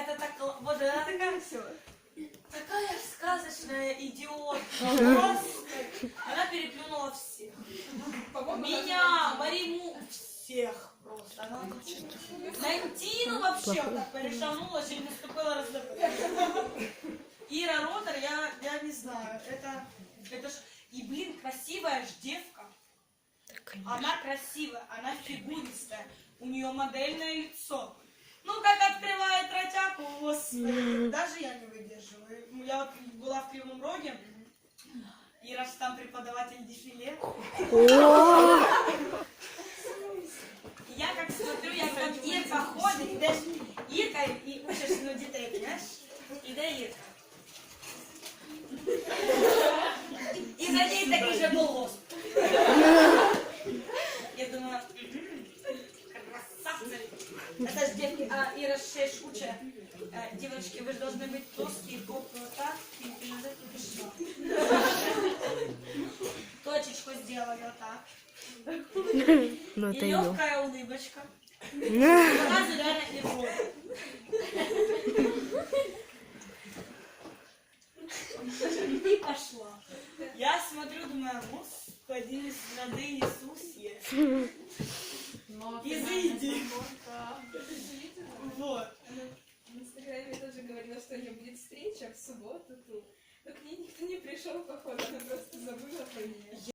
это так, вот она такая, Все. такая сказочная идиотка. Просто. Она переплюнула всех. Меня, Мариму, всех просто. Она вообще... На Тину вообще так перешагнула, чуть не наступила раздавление. Ира Ротор, я, я не знаю, это, это ж... И, блин, красивая ж девка. Она красивая, она фигуристая, у нее модельное лицо Ну, как открывает ротяку, господи, даже я не выдерживаю. Я вот была в Кривом Роге, Ира ж там преподаватель дефиле. І Я как смотрю, як там Ірка ходить, ідеш Ірка і учиш ну, дітей, знаєш? Іде Ірка. І за ней такий же болос. Я думаю, «Мгм, красавцы. Это ж девки, а Ира ще ж уча. Э, Девочки, вы же должны быть плоские, попы вот так, и назад и пошла. Точечку сделали вот так. Ну, И легкая улыбочка. Сразу реально и рот. И пошла. Я смотрю, думаю, господи, святый Иисус есть. Изыди. Вот. В Инстаграме тоже говорила, что у нее будет субботу тут. Но к ней никто не пришел, походу, она просто забыла про нее.